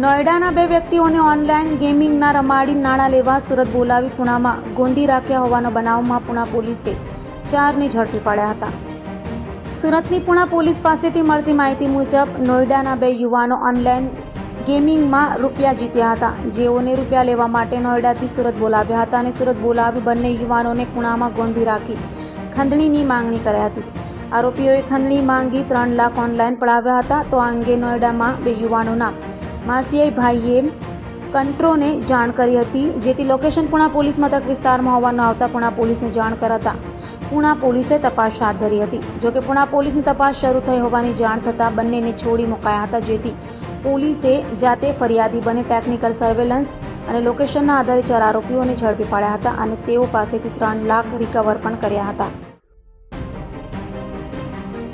નોઈડાના બે વ્યક્તિઓને ઓનલાઈન ગેમિંગના રમાડી નાણાં લેવા સુરત બોલાવી પુણામાં ગોંધી રાખ્યા હોવાનો બનાવમાં પુણા પોલીસે ચારને ઝડપી પાડ્યા હતા. સુરતની પુણા પોલીસ પાસેથી મળતી માહિતી મુજબ નોઈડાના બે યુવાનો ઓનલાઈન ગેમિંગમાં રૂપિયા જીત્યા હતા. જેઓને રૂપિયા લેવા માટે નોઈડાથી સુરત બોલાવ્યા હતા અને સુરત બોલાવી બંને યુવાનોને પુણામાં ગોંધી રાખી ખંડણીની માંગણી કરી હતી. આરોપીઓએ ખંડણી માંગી ત્રણ લાખ ઓનલાઈન પડાવ્યા હતા. તો આ અંગે નોઈડામાં બે યુવાનોના માસિયાઈ ભાઈએ કંટ્રોને જાણ કરી હતી, જેથી લોકેશન પુણા પોલીસ મથક વિસ્તારમાં હોવાનું આવતા પુણા પોલીસને જાણ કરાતા પુણા પોલીસે તપાસ હાથ ધરી હતી. જોકે પુણા પોલીસની તપાસ શરૂ થઈ હોવાની જાણ થતાં બંનેને છોડી મુકાયા હતા, જેથી પોલીસે જાતે ફરિયાદી બને ટેકનિકલ સર્વેલન્સ અને લોકેશનના આધારે ચાર આરોપીઓને ઝડપી પાડ્યા હતા અને તેઓ પાસેથી ત્રણ લાખ રિકવર પણ કર્યા હતા.